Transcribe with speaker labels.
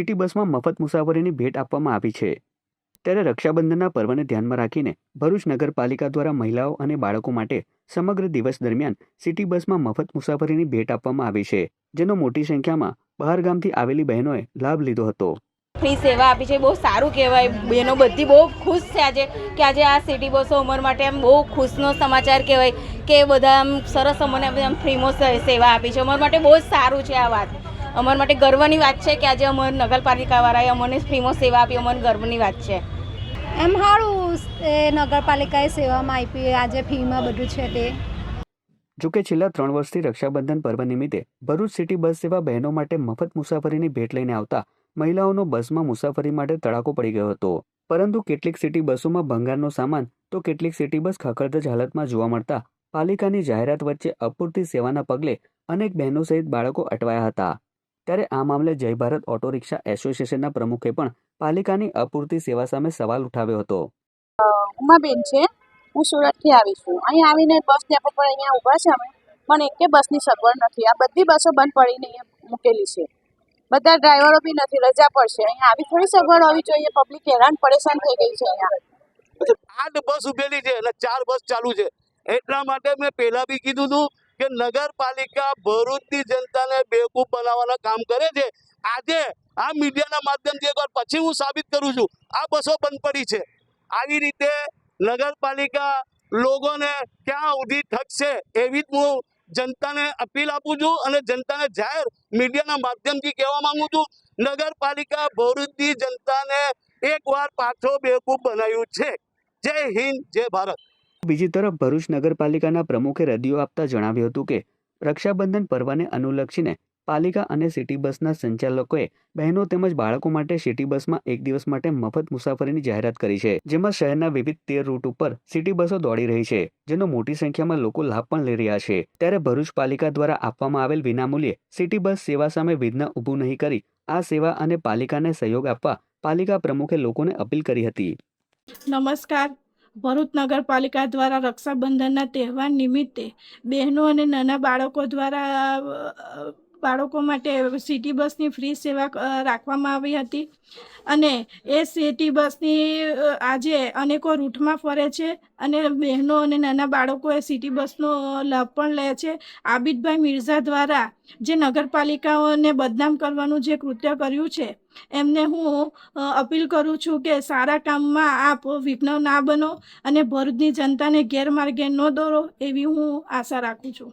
Speaker 1: City બસમાં મફત મુસાફરીની ભેટ આપવામાં આવી છે. ત્યારે રક્ષાબંધનના પર્વને ધ્યાનમાં રાખીને ભરૂચ નગરપાલિકા દ્વારા મહિલાઓ અને બાળકો માટે સમગ્ર દિવસ દરમિયાન સિટી બસમાં મફત મુસાફરીની ભેટ આપવામાં આવી છે, જેનો મોટી સંખ્યામાં બહાર ગામથી આવેલી બહેનોએ લાભ લીધો હતો.
Speaker 2: ફ્રી સેવા આપી છે, બહુ સારું કહેવાય. બહેનો બધી બહુ ખુશ છે આજે કે આજે આ સિટી બસો અમર માટે આમ બહુ ખુશનો સમાચાર કહેવાય કે બધા આમ સરસ અમને આમ ફ્રીમાં સેવા આપી છે. અમર માટે બહુ જ સારું છે આ વાત. અમારા માટે ગર્વની વાત છે કે આજે અમારી નગરપાલિકાવાળાએ અમને ફ્રીમાં સેવા આપી અમને ગર્વની વાત છે.
Speaker 3: એમ સારું એ નગરપાલિકાએ સેવામાં આપી આજે ફીમાં બધું છે તે.
Speaker 1: જોકે છેલ્લા ત્રણ વર્ષથી રક્ષાબંધન પર્વ નિમિત્તે ભરૂચ સિટી બસ સેવા બહેનો માટે મફત મુસાફરીની ભેટ લઈને આવતા મહિલાઓનો બસમાં મુસાફરી માટે તડાકો પડી ગયો હતો. પરંતુ કેટલીક સિટી બસોમાં ભંગારનો સામાન તો કેટલીક સિટી બસ ખખડધજ હાલતમાં જોવા મળતા પાલિકાની જાહેરાત વચ્ચે અપૂરતી સેવાના પગલે અનેક બહેનો સહિત બાળકો અટવાયા હતા. ત્યારે આ મામલે જય ભારત ઓટો રિક્ષા એસોસિએશનના પ્રમુખે પણ પાલિકાની અપૂરતી સેવા સામે સવાલ ઉઠાવ્યો હતો.
Speaker 4: ઉમાબેન છે. હું સુરતથી આવી છું. અહીં આવીને બસ ડેપો પર અહીંયા ઊભા છે અમે. પણ એકે બસની સગવડ નથી. આ બધી બસો બંધ પડીને અહીંયા મૂકેલી છે. બધા ડ્રાઈવરો બી નથી. રજા પર છે અહીંયા આવી થોડી સગવડ હોવી જોઈએ. પબ્લિક હેરાન પરેશાન થઈ ગઈ છે અહીંયા.
Speaker 5: આઠ બસ ઉભેલી છે. એટલે ચાર બસ ચાલુ છે. એટલા માટે મેં પહેલા બી કીધું હતું કે નગરપાલિકા ભરૂચની જનતાને બેવકૂફ બનાવવાના કામ કરે છે. આજે આ મીડિયાના માધ્યમથી એકવાર પછી હું સાબિત કરું છું, આ બસો બંધ પડી છે. આવી રીતે નગરપાલિકા લોકોને ક્યાં સુધી ઠગશે એવી જ હું જનતાને અપીલ આપું છું અને જનતાને જાહેર મીડિયાના માધ્યમથી કહેવા માંગુ છું, નગરપાલિકા ભરૂચની જનતાને એકવાર પાછો બેવકૂફ બનાવ્યું છે. જય હિન્દ, જય ભારત.
Speaker 1: બીજી તરફ ભરૂચ નગરપાલિકાના પ્રમુખે રદિયો આપતા જણાવ્યું હતું કે, રક્ષાબંધન પર્વને અનુલક્ષીને પાલિકા અને સિટી બસના સંચાલકોએ બહેનો તેમજ બાળકો માટે સિટી બસમાં એક દિવસ માટે મફત મુસાફરીની જાહેરાત કરી છે, જેમાં શહેરના વિવિધ તેર રૂટ ઉપર સિટી બસો દોડી રહી છે, જેનો મોટી સંખ્યામાં લોકો લાભ પણ લઈ રહ્યા છે. ત્યારે ભરૂચ પાલિકા દ્વારા આપવામાં આવેલ વિનામૂલ્યે સિટી બસ સેવા સામે વિઘ્ન ઊભું નહીં કરી આ સેવા અને પાલિકાને સહયોગ આપવા પાલિકા પ્રમુખે લોકોને અપીલ કરી હતી.
Speaker 6: નમસ્કાર. ભરૂચ નગરપાલિકા દ્વારા રક્ષાબંધનના તહેવાર નિમિત્તે બહેનો અને નાના બાળકો દ્વારા બાળકો માટે સિટી બસની ફ્રી સેવા રાખવામાં આવી હતી. અને એ સિટી બસની આજે અનેકો રૂટમાં ફરે છે અને બહેનો અને નાના બાળકો એ સિટી બસનો લાભ પણ લે છે. આબિદભાઈ મિર્ઝા દ્વારા જે નગરપાલિકાઓને બદનામ કરવાનું જે કૃત્ય કર્યું છે, એમને હું અપીલ કરું છું કે સારા કામમાં આપ વિઘ્ન ના બનો અને ભરૂચની જનતાને ગેરમાર્ગે ન દોરો એવી હું આશા રાખું છું.